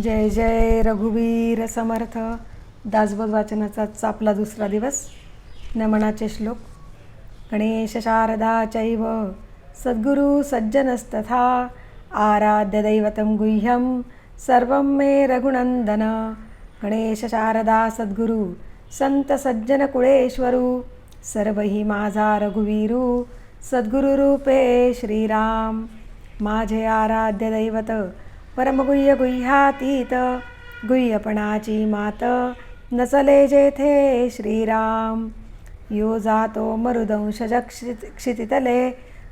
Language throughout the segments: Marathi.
जय जय रघुवीर समर्थ. दासबोध वाचनाचा आपला दुसरा दिवस. नमनाचे श्लोक. गणेश शारदा चैव. सद्गुरु सज्जनस्तथा. आराध्य दैवतं गुह्यं. सर्वं मे रघुनन्दन. गणेश शारदा सद्गुरु. संत सज्जन कुळेश्वरू सर्व ही माझा रघुवीरू. सद्गुरुरूपे श्रीराम. माझे आराध्य दैवत. परमगुह्य गुह्यातीत गुह्यपणाची मात. नचले जेथे श्रीराम यो जातो मरुदंशज क्षितितले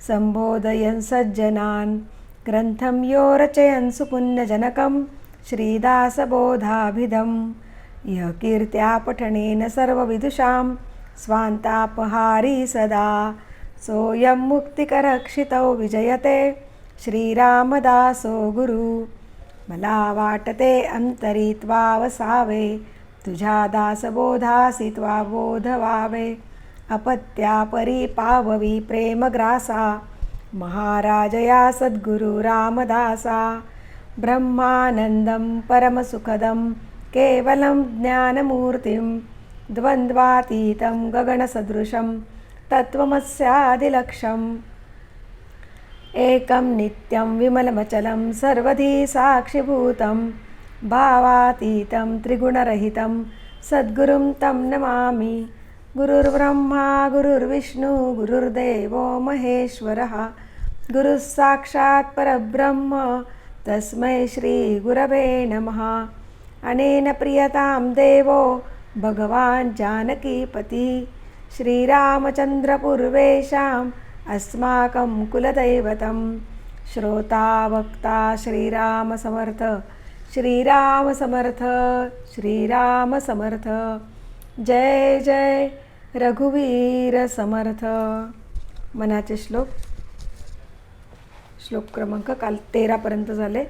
संबोधयन् सज्जनान्. ग्रन्थं यो रचयन् सुपुण्यजनकं श्रीदासबोधाभिधं यः कीर्त्या पठनेन सर्वविदुषां स्वान्तापहारी सदा. सोऽयं मुक्तिकरक्षितौ विजयते. श्रीरामदासो गुरु। मला वाटते अंतरी त्वा वसावे तुझ्या दासबोधासी त्वा बोध अपत्या परी पाववी प्रेमग्रासा महाराजया सद्गुरु रामदासा। ब्रह्मानन्दं परमसुखदं केवलं ज्ञानमूर्तिं द्वन्द्वातीतं गगनसदृशं तत्त्वमस्यादिलक्षम् एकं नित्यं विमलमचलं सर्वधी साक्षिभूतं भावातीतं त्रिगुणरहितं सद्गुरुं तं नमामि। गुरुर्ब्रह्मा गुरुर्विष्णु गुरुर्देवो महेश्वरः। गुरुः साक्षात् परब्रह्म तस्मै श्रीगुरवे नमः। अनेन प्रियतां देवो भगवान् जानकीपतिः। श्रीरामचन्द्रपूर्वेषां अस्माकं कुलदैवतं श्रोता वक्ता श्रीरामसमर्थ। श्रीरामसमर्थ श्रीरामसमर्थ। जय जय रघुवीर समर्थ। मनाचे श्लोक. श्लोक क्रमांक काल तेरापर्यंत झाले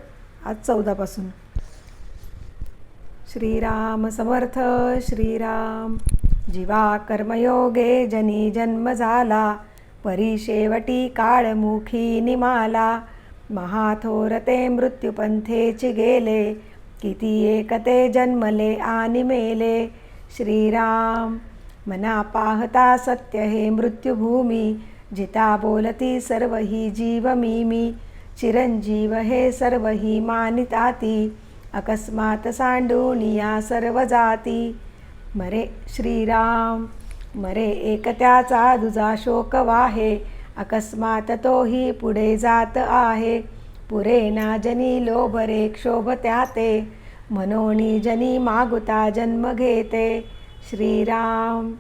आज चौदापासून. श्रीराम समर्थ श्रीराम जीवा कर्मयोगे जनी जन्म झाला. परिशेवटी काळमुखी निमाला. महाथोरते मृत्युपंथेची गेले किती एकते जन्मले आणि मेले. श्रीराम मना पाहता सत्य हे मृत्युभूमी जिता बोलती सर्व ही जीव मी मी चिरंजीव हे सर्व ही मानिताती अकस्मात सांडूनिया सर्व जाती. मरे श्रीराम मरे एकत्याचा दुजा शोक वाहे अकस्मात तोही पुढे जात आहे. पुरे ना जनी लोभरे क्षोभ त्याते मनोनी जनी मागुता जन्म घेते. श्रीराम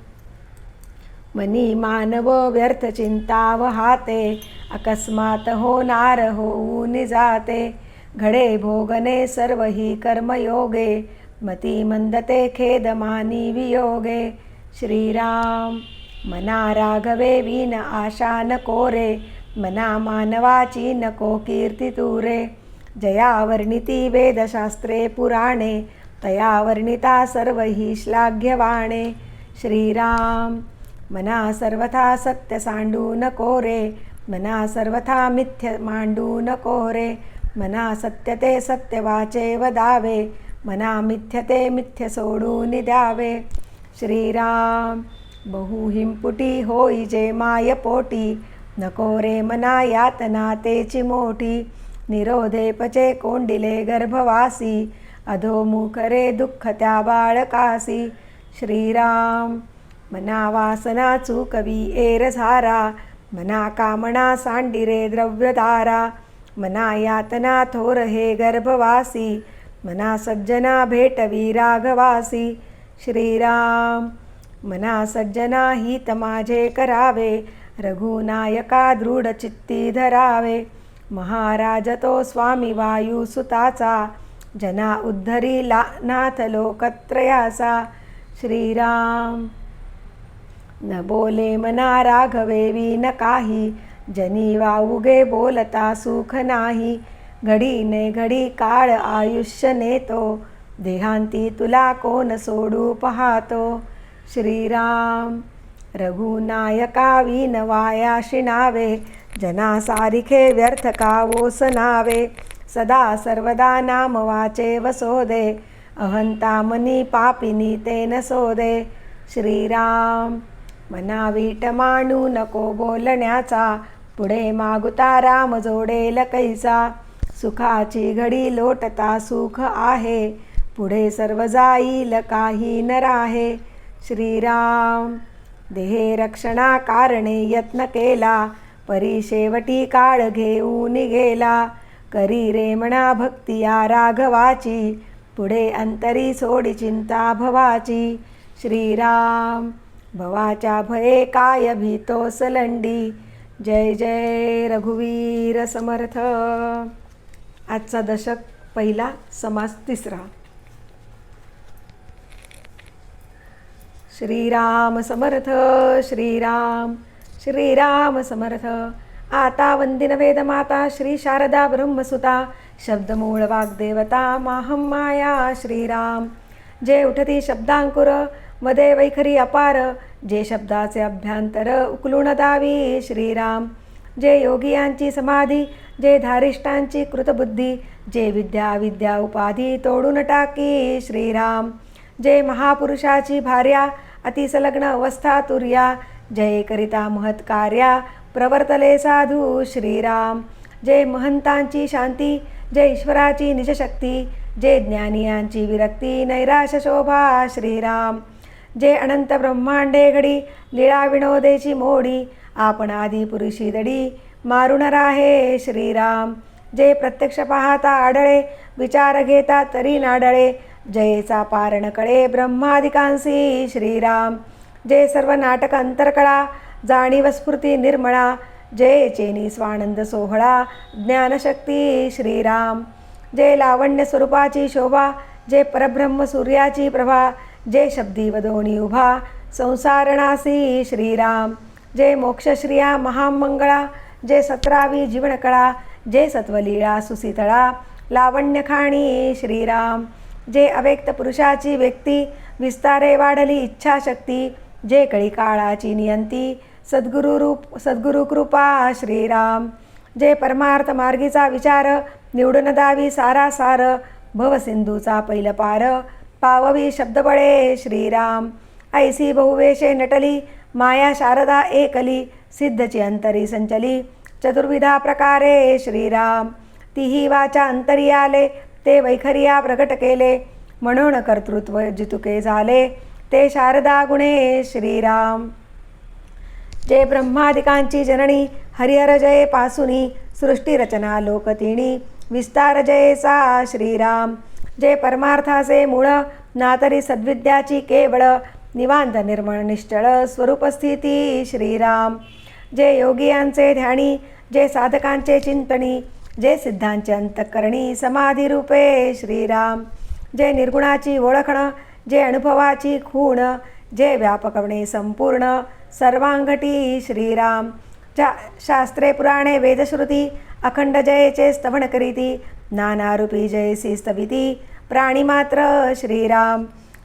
मनी मानव व्यर्थ चिंता वहाते अकस्मात होणार होऊन जाते. घडे भोगने सर्व ही कर्मयोगे मती मंदते खेदमानी वियोगे. श्रीराम मना राघवे विन आशा न कोरे मना मानवाची नको कीर्ती तुरे जया वर्णिती वेदशास्त्रे पुराणे तया वर्णिता सर्व ही श्लाघ्यवाणे। श्रीराम मना सर्वथा सत्य सांडू न कोरे मना सर्वथा मिथ्य मांडू न कोरे। मना सत्यते सत्यवाचे वदावे मना मिथ्यते मिथ्य सोडून द्यावे। श्रीराम बहु बहुहिंपुटी होई जे माय पोटी नको रे मना यातना तेची मोठी निरोधे पचे कोंडिले गर्भवासी अधोमुख रे दुःख त्या बाळकासी. श्रीराम मना वासना चुकवी एर झारा मना कामना सांडिरे द्रव्यधारा मना यातना थोर हे गर्भवासी मना सज्जना भेटवी राघवासी. श्रीराम मना सज्जना हित माझे करावे रघुनायका दृढ चित्ती धरावे महाराज तो स्वामी वायुसुताचा जना उद्धरी ला नाथ लोकत्रयासा श्रीराम। न बोले मना राघवेवी न काही जनी वाऊगे बोलता सुख नाही घडी ने घडी काळ आयुष्य नेतो देहांती तुला कोण सोडू पाहतो? श्रीराम रघुनायका विन शिणावे नावे जना सारिखे व्यर्थ का ओसनावे सदा सर्वदा नाम वाचे वसोदे अहंता मनी पापिनी न सोदे। श्रीराम मना वीट नको बोलण्याचा पुढे मागुता राम जोडेल कैसा? सुखाची घडी लोटता सुख आहे पुढे सर्व जाईल काही न राहे श्रीराम देहे रक्षणा कारणे यत्न केला. परी शेवटी काळ घेऊन गेला करी रे म्हणा भक्ती या राघवाची. पुढे अंतरी सोडी चिंता भवाची. श्रीराम भवाच्या भये काय भीतो सलंडी. जय जय रघुवीर समर्थ. आजचा दशक पहिला समास तिसरा. श्रीराम समर्थ श्रीराम श्रीराम समर्थ. आता वंदिन वेदमाता श्री शारदा ब्रह्मसुता शब्दमूळ वाग्देवता माहम माया श्रीराम. जे उठती शब्दांकुर मदे वैखरी अपार जे शब्दाचे अभ्यंतर उकलून दावी श्रीराम. जे योगियांची समाधी जे धारिष्ठांची कृतबुद्धी जे विद्या विद्या उपाधी तोडून टाकी श्रीराम. जे महापुरुषाची भार्या अतिसलग्न अवस्था तुर्या जय करिता महत्कार्या प्रवर्तले साधू श्रीराम। जे महंतांची शांती जे ईश्वराची निजशक्ती जे ज्ञानियांची विरक्ती नैराश शोभा श्रीराम। जे अनंत ब्रह्मांडे घडी लीळा विनोदेची मोडी आपण आदी पुरुषी दडी मारून राहे श्रीराम। जे प्रत्यक्ष पाहता आढळे विचार घेता तरी नाडळे जयेचा पारणकळे ब्रह्मादिकांसी श्रीराम. जे सर्व नाटक अंतरकळा जाणीव स्फूर्ती निर्मळा. जय चेनी स्वानंद सोहळा ज्ञानशक्ती श्रीराम. जे लावण्य स्वरूपाची शोभा जे परब्रह्म सूर्याची प्रभा जे शब्दी वदोणी उभा संसारणासी श्रीराम. जे मोक्षश्रिया महामंगळा जे सतरावी जीवनकळा जे सत्वलीळा सुसीतळा लावण्यखाणी श्रीराम. जे अव्यक्त पुरुषाची व्यक्ती विस्तारे वाढली इच्छाशक्ती जे कळी काळाची नियंती सद्गुरु रूप सद्गुरु कृपा श्रीराम. जे परमार्थ मार्गीचा विचार निवडून दावी सारासार भवसिंधूचा पैल पार पाववी शब्दबळे श्रीराम. ऐसी बहुवेशे नटली माया शारदा एकली सिद्धची अंतरी संचली चतुर्विधा प्रकारे श्रीराम. तीही वाचा अंतरी आले ते वैखरिया प्रकट केले. म्हणून कर्तृत्व जितुके झाले ते शारदा गुणे श्रीराम. जे ब्रह्मादिकांची जननी हरिहर जये पासुनी सृष्टीरचना लोकतिणी विस्तार जयेचा श्रीराम. जे परमार्थाचे मूळ नातरी सद्विद्याची केवळ निवांत निर्मळ निश्चळ स्वरूपस्थिती श्रीराम. जे योगियांचे ध्यानी जे साधकांचे चिंतनी जे सिद्धांचे अंतःकरणी समाधी रूपे श्रीराम. जे निर्गुणाची ओळखणं जे अनुभवाची खूण जे व्यापकवणे संपूर्ण. सर्वांगटी श्रीराम. ज्या शास्त्रे पुराणे वेदश्रुती अखंड जयचे स्तवन करीती नानारूपी जयसी स्तविती. प्राणीमात्र श्रीराम.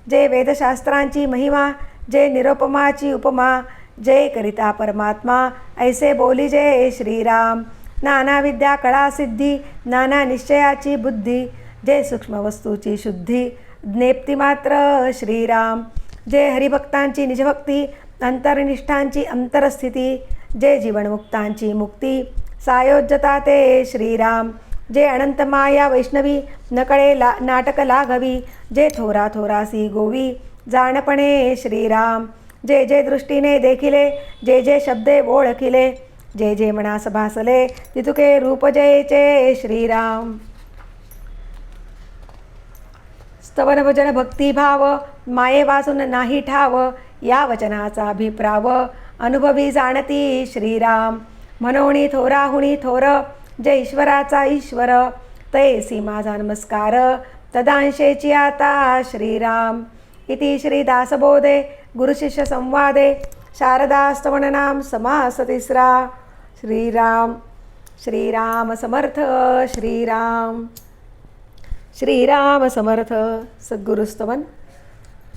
जे वेदशास्त्रांची महिमा जे निरुपमाची उपमा जय करिता परमात्मा ऐसे बोली जय श्रीराम. नाना विद्या कळा सिद्धी नाना निश्चयाची बुद्धी जय सूक्ष्म वस्तूची शुद्धी ज्ञेप्ती मात्र श्रीराम. जे हरिभक्तांची निजभक्ती अंतर्निष्ठांची अंतरस्थिती जे जीवनमुक्तांची मुक्ती. सायोज्यता ते श्रीराम. जे अनंत माया वैष्णवी नकळे ला नाटक लाघवी जे थोरा थोरासी गोवी जाणपणे श्रीराम. जे जे दृष्टीने देखिले जे जे शब्दे ओळखिले जय जे मनास भासले तितुके रूप जयेचे श्रीराम। स्तवन भजन भक्तिभाव माये वाचून नाही ठाव या वचनाचा अभिप्राव अनुभवी जाणती श्रीराम। मनोणी थोराहुणी थोर जय ईश्वराचा ईश्वर तैसी माझा नमस्कार तदांशेची आता श्रीराम। इति श्रीदासबोधे गुरुशिष्य संवादे शारदास्तवननाम समास तिसरा श्रीराम श्रीराम समर्थ श्रीराम. श्रीराम समर्थ सद्गुरुस्तवन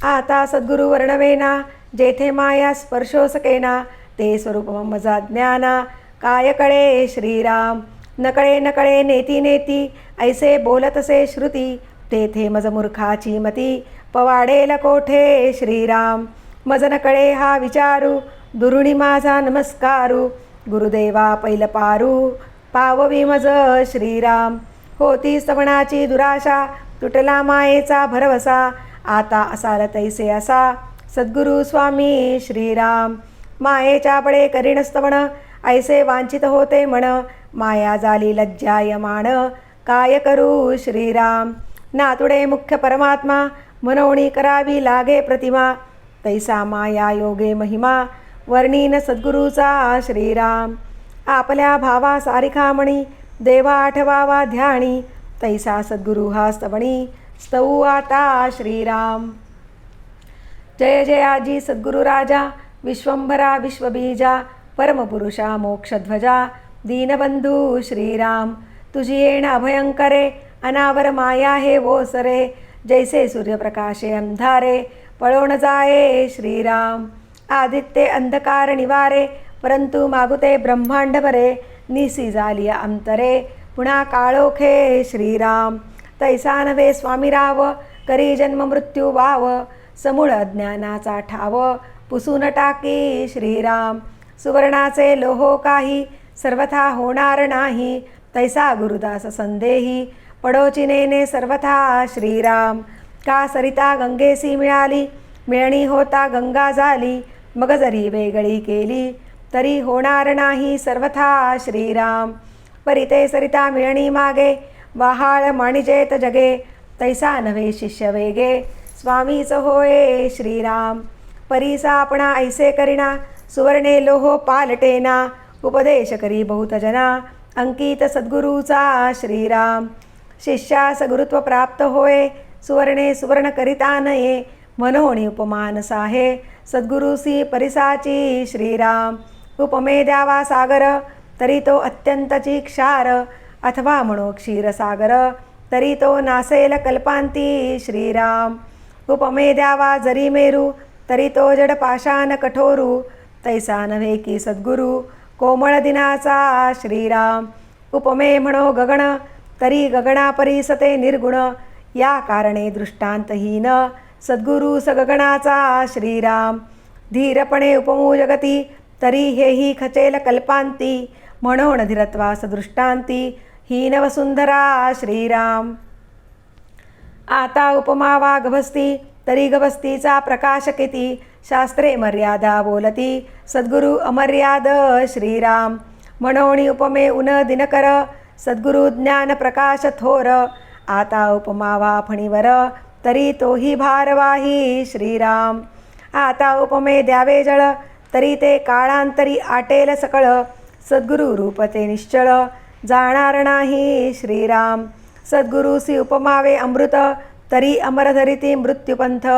आता सद्गुरु वर्णवेना जेथे माया स्पर्शोसकेना ते स्वरूप मजा ज्ञाना काय कळे श्रीराम नकळे नकळे नेती नेती ऐसे बोलतसे श्रुती तेथे मज मूर्खाची मती. पवाडेल कोठे श्रीराम मज नकळे हा विचारू दुरुणी माझा नमस्कारू. गुरुदेवा पैल पारू पाववी मज श्रीराम. होती सवणाची दुराशा तुटला मायेचा भरवसा. आता असाल तैसे असा सद्गुरु स्वामी श्रीराम. मायेच्या बळे करीण स्तवण ऐसे वांछित होते म्हण माया झाली लज्जायमाण काय करू श्रीराम? नातुडे मुख्य परमात्मा मनवणी करावी लागे प्रतिमा. तैसा माया योगे महिमा. वर्णीन सद्गुरूचा श्रीराम. आपल्या भावा सारिखा म्हणी देवा आठवावा ध्यानी तैसा सद्गुरु हा स्तवणी स्तऊ आता श्रीराम. जय जयाजी सद्गुरु राजा विश्वंभरा विश्वबीजा परमपुरुषा मोक्षध्वजा दीनबंधू श्रीराम. तुझी येण अभयंकरे अनावर माया हे वोसरे जैसे सूर्यप्रकाशे अंधारे पळोण जाये श्रीराम. आदित्ये अंधकार निवारे परंतु मागुते ब्रह्मांडपरे निसी झाली अंतरे। पुन्हा काळोखे श्रीराम तैसा नव्हे स्वामीराव करी जन्म मृत्यू वाव समूळ ज्ञानाचा ठाव। पुसून टाकी श्रीराम सुवर्णाचे लोहो काही सर्वथा होणार नाही तैसा गुरुदास संदेही। पडोचिनेने सर्वथा श्रीराम का सरिता गंगेसी मिळाली मिळणी होता गंगा झाली मग जरी वेगळी केली तरी होणार नाही सर्वथा श्रीराम. परिते सरिता मिळणी मागे वाहाळ माणिजेत जगे तैसा नव्हे शिष्य वेगे. स्वामीच होय श्रीराम. परीसा आपणा ऐसे करिणा सुवर्णे लोहो पालटेना उपदेश करी बहुत जना अंकित सद्गुरूचा श्रीराम. शिष्यास गुरुत्व प्राप्त होय सुवर्णे सुवर्ण करिता नये मनोणी उपमान साहे सद्गुरुसी परिसाची श्रीराम. उपमे द्यावा सागर तरी तो अत्यंतची क्षार अथवा म्हणो क्षीरसागर तरी तो नासेल कल्पांती श्रीराम. उपमे द्यावा जरी मेरू तरी तो जड पाषाण कठोरू. तैसा नव्हे की सद्गुरू कोमळ दिनाचा श्रीराम. उपमे म्हणो गगण तरी गगणापरी सते निर्गुण. या कारणे दृष्टांतहीन सद्गुरू सगगणाचा श्रीराम धीरपणे उपमू जगती तरी हेही खचेल कल्पांती म्हणून धीरत्वा सदृष्टांती ही नवसुंदरा श्रीराम. आता उपमा वा गभस्ती तरी गभस्तीचा प्रकाश किती शास्त्रे मर्यादा बोलती सद्गुरु अमर्याद श्रीराम. म्हणोणी उपमे उन दिनकर सद्गुरु ज्ञान प्रकाश थोर आता उपमा वा फणीवर तरी तोही भारवाही श्रीराम. आता उपमे द्यावे जळ तरी ते काळांतरी आटेल सकळ. सद्गुरु रूप ते निश्चळ जाणार नाही श्रीराम. सद्गुरुसी उपमावे अमृत तरी अमरधरिती मृत्युपंथ.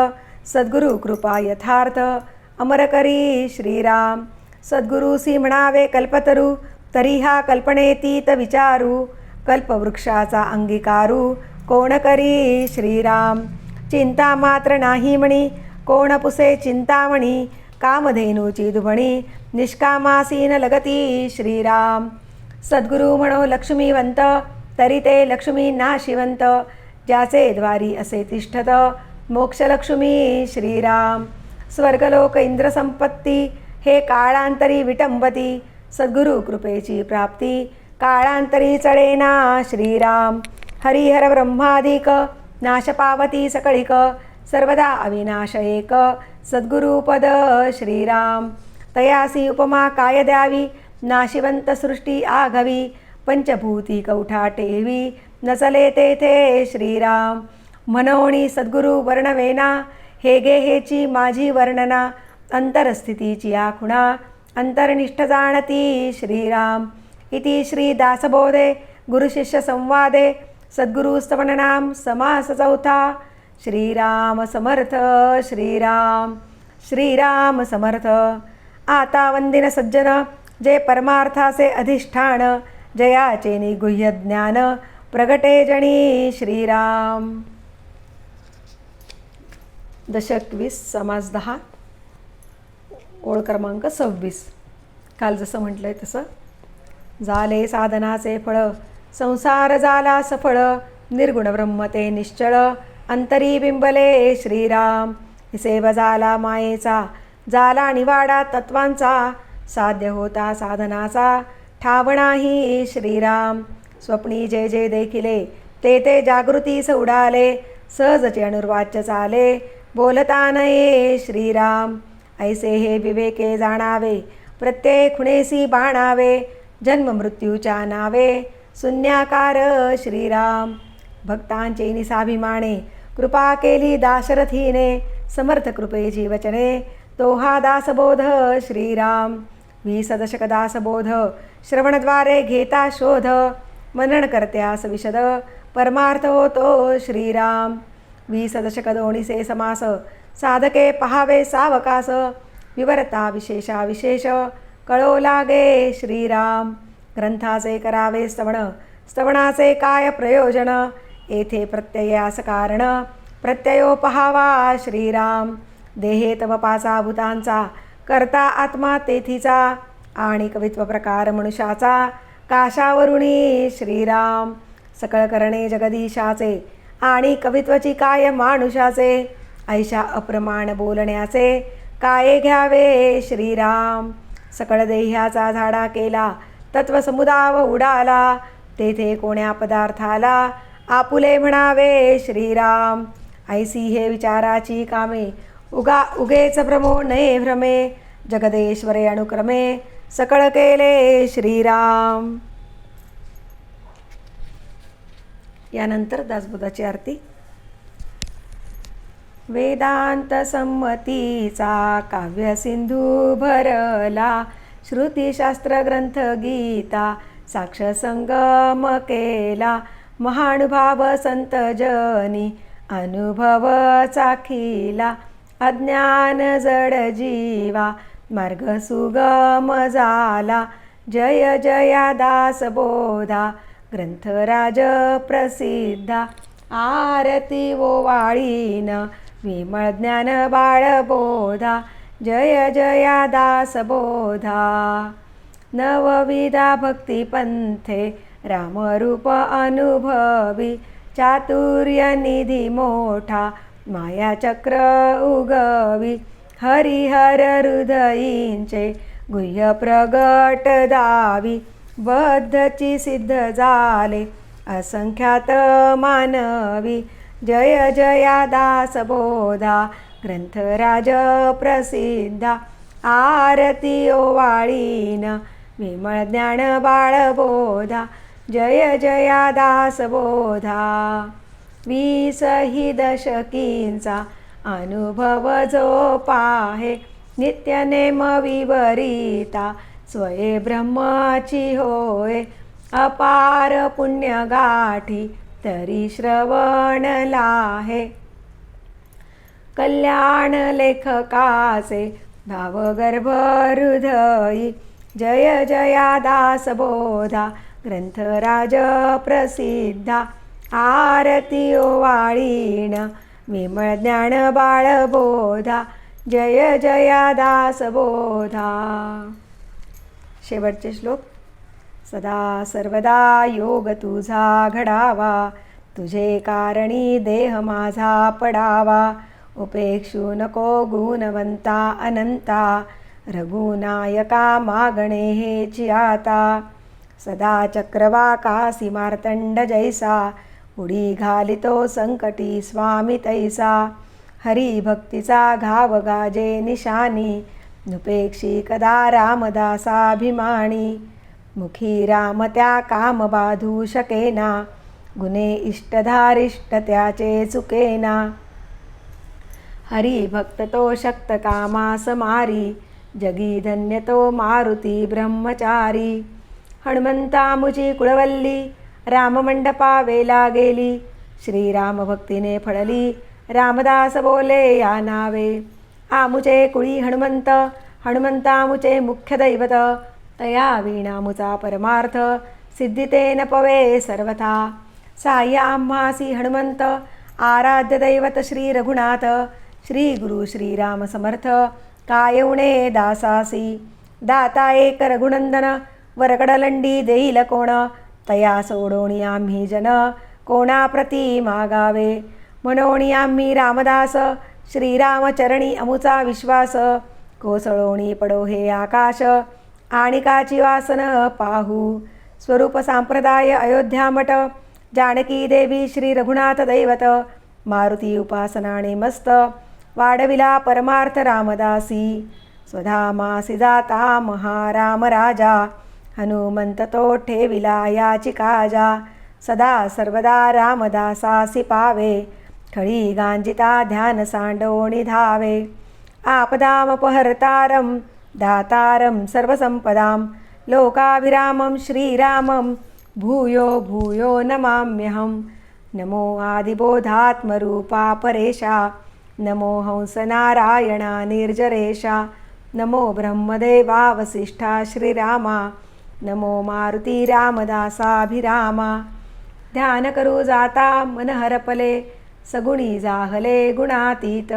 सद्गुरु कृपा यथार्थ अमर करी श्रीराम. सद्गुरुसी म्हणावे कल्पतरू तरी हा कल्पनेतीत विचारू. कल्पवृक्षाचा अंगीकारू कोण करी श्रीराम. चिंता मात्र नाही म्हणी. कोण पुसे चिंतामणी कामधेनूची दुभणी निष्कामासीन लगती श्रीराम. सद्गुरु म्हणो लक्ष्मीवंत तरी ते लक्ष्मी नाशिवंत ज्याचे द्वारी असे तिष्ठत मोक्षलक्ष्मी श्रीराम. स्वर्गलोक इंद्रसंपत्ती हे काळांतरी विटंबती सद्गुरु कृपेची प्राप्ती काळांतरी चढेना श्रीराम. हरिहर ब्रह्माधिक नाश पावती सकळिक सर्वदा अविनाश एक सद्गुरुपद श्रीराम। तयासी उपमा काय द्यावी? नाशिवंत सृष्टी आघवी। पंचभूती कवठा टेवी। नचले तेथे श्रीराम। मनोणी सद्गुरु वर्णवेना। हेगे हेची माझी वर्णना। अंतरस्थितीची आखुणा। अंतर्निष्ठ जाणती श्रीराम। इति श्री दासबोधे। गुरुशिष्य संवादे समास चौथा श्रीराम समर्थ श्रीराम श्रीराम समर्थ। आता वंदिन सज्जन जे परमार्थाचे अधिष्ठान जयाचे निगुह्य ज्ञान प्रगटे जणी श्रीराम। दशक वीस समाज दहा ओळ क्रमांक सव्वीस. काल जसं म्हटलं आहे तसं. झाले साधनाचे फळ संसार झाला सफळ निर्गुण ब्रह्म ते निश्चळ अंतरी बिंबले श्रीराम. सेव झाला मायेचा झाला निवाडा तत्वांचा साध्य होता साधनाचा ठावणाही श्रीराम. स्वप्नी जे जे देखिले ते ते जागृती उडाले सहजचे अनुर्वाच्य चाले बोलता नये श्रीराम. ऐसे हे विवेके जाणावे प्रत्येक खुणेसी बाणावे जन्म मृत्यूच्या नावे शून्याकार श्रीराम. भक्तांचे निसाभिमाने कृपा केली दाशरथीने समर्थ कृपेची वचने. तो हा दासबोध श्रीराम. मी सदशक दासबोध श्रवणद्वारे घेता शोध. मनन करत्यास विशद परमार्थ होतो श्रीराम. वीस सदशक दोणीसे समास साधके पहावे सावकास. विवरता विशेषा विशेष कळो लागे श्रीराम. ग्रंथाचे करावे स्तवण. स्तवणाचे काय प्रयोजन? येथे प्रत्ययास कारण. प्रत्ययो पहावा श्रीराम. देहे तव पाचा भूतांचा. करता आत्मा तेथीचा. आणि कवित्व प्रकार मनुष्याचा. काशावरुणी श्रीराम. सकळ करणे जगदीशाचे. आणि कवित्वची काय मानुषाचे? ऐशा अप्रमाण बोलण्याचे. काय घ्यावे श्रीराम? सकळ देह्याचा झाडा केला. तत्वसमुदाव उडाला. तेथे कोण्या पदार्थाला आपुले म्हणावे? श्रीराम. ऐसी हे विचाराची कामे. उगा उगेच भ्रमो नये भ्रमे. जगदेश्वरे अनुक्रमे. सकळ केले श्रीराम. यानंतर दासबोधाची आरती. वेदांत संमतीचा काव्य सिंधू भरला. श्रुतीशास्त्र ग्रंथ गीता साक्ष संगम केला महानुभाव संत जनी अनुभव चाखिला अज्ञान जड जीवा मार्ग सुगम झाला जय जया दास बोधा ग्रंथराज प्रसिद्धा आरती ओवाळीन विमळ ज्ञान बाळबोधा जय जया दासबोधा नवविधा भक्तिपंथे रामरूप अनुभवी. चातुर्य निधी मोठा मायाचक्र उगवी. हरिहर हृदयींचे गुह्य प्रगट दावी. बद्धची सिद्ध झाले असंख्यात मानवी. जय जया दासबोधा ग्रंथराज प्रसिद्धा आरती ओवाळीन विमळ ज्ञान बाळबोधा जय जया दास बोधा. वीस ही दशकींचा अनुभव जो पाहे नित्यनेम विवरिता स्वये ब्रह्माची होय अपार पुण्य गाठी तरी श्रवण लाहे. कल्याण लेखकासे भावगर्भ हृदयी जय जया दास बोधा ग्रंथराज प्रसिद्धा आरती ओवाळीण विमळ ज्ञान बाळबोधा जय जया दास बोधा. शेवटचे श्लोक. सदा सर्वदा योग तुझा घडावा तुझे कारणी देह माझा पडावा. उपेक्षू नको गुणवंता अनंता रघुनायका मागणे चियाता सदा चक्रवाकासी मार्तंड जैसा उडी घालितो संकटी स्वामी तैसा हरिभक्तीचा घाव गाजे निशानी नुपेक्षी कदा रामदासाभिमानी मुखी राम त्या काम बाधू शकेना गुणे इष्टधारिष्ट त्याचे चुकेना हरिभक्त तो शक्त कामास मारी जगी धन्य तो मारुती ब्रह्मचारी. हनुमंता मुची कुळवल्ली राममंडपा वेला गेली श्रीराम भक्तीने फळली रामदास बोले या नावे. आमुचे कुळी हनुमंत हनुमंतामुचे मुख्य दैवत तया वीणामुचा परमार्थ सिद्धिते न पवे सर्वथा. साह्य आम्हासी हनुमंत आराध्य दैवत श्री रघुनाथ श्री गुरु श्रीराम समर्थ. कायवणे दासासी. दाता एक रघुनंदन. वरकडलंडी देईल कोण? तया सोडोणी आम्ही जन. कोणाप्रती मागावे? म्हणोणी आम्ही रामदास. श्रीरामचरणी अमुचा विश्वास. कोसळोणी पडो हे आकाश. आणि काची वासन पाहू. स्वरूप संप्रदाय अयोध्यामठ जानकी देवी श्री रघुनाथ दैवत. मारुती उपासनाने मस्त. वाढविला परमार्थ रामदासी स्वधामासी जाता महाराम राजा हनुमंत तो ठेविला याची काजा सदा सर्वदा रामदासासी पावे. खळी गांजिता ध्यान सांडोणी धावे. आपदामपहर्तारं दातारं सर्वसंपदां. लोकाभिरामं श्रीरामं भूयो भूयो नमाम्यहं. नमो आदिबोधात्मरूपा परेशा. नमो हंसनारायणा निर्जरेशा नमो ब्रह्मदेवा वसिष्ठा श्रीरामा नमो मारुती रामदासाभिरामा। ध्यान करू जाता मन हरपले सगुणी जाहले गुणातीत।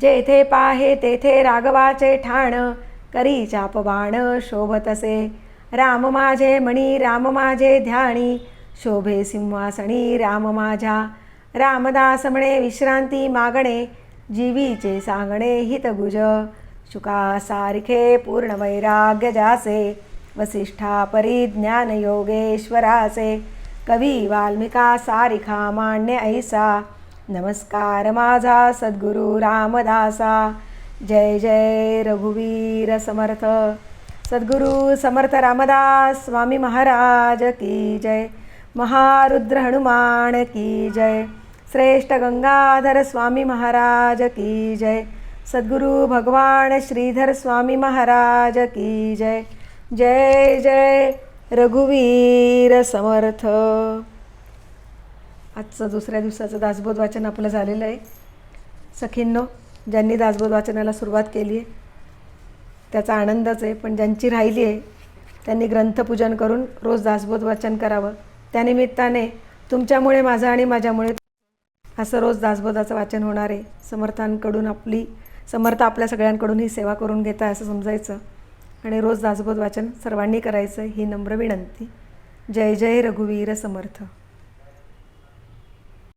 जेथे पाहे तेथे राघवाचे ठाण करी चापबाण शोभतसे। राम माझे मणी राम माझे ध्यानी शोभे सिंहासणी राम माझ्या। रामदास म्हणे विश्रांती मागणे जीवीचे सांगणे हितगुज. शुका सारिखे पूर्ण वैराग्य जासे वसिष्ठा परिज्ञान योगेश्वरासे कवी वाल्मिका सारिखा मान्य ऐसा. नमस्कार माझा सद्गुरू रामदासा. जय जय रघुवीर समर्थ. सद्गुरू समर्थ रामदास स्वामी महाराज की जय. महारुद्र हनुमान की जय। श्रेष्ठ गंगाधर स्वामी महाराज की जय। सद्गुरू भगवान श्रीधर स्वामी महाराज की जय। जय जय रघुवीर समर्थ। आजचं दुसऱ्या दिवसाचं दासबोध वाचन आपलं झालेलं आहे. सखींनो ज्यांनी दासबोध वाचनाला सुरुवात केली आहे त्याचा आनंदच आहे पण ज्यांची राहिली आहे त्यांनी ग्रंथपूजन करून रोज दासबोध वाचन करावं. त्यानिमित्ताने तुमच्यामुळे माझं आणि माझ्यामुळे असं रोज दासबोधाचं वाचन होणार आहे समर्थांकडून आपली समर्थ आपल्या सगळ्यांकडून ही सेवा करून घेत आहे असं समजायचं. आणि रोज दासबोध वाचन सर्वांनी करायचं ही नम्र विनंती. जय जय रघुवीर समर्थ.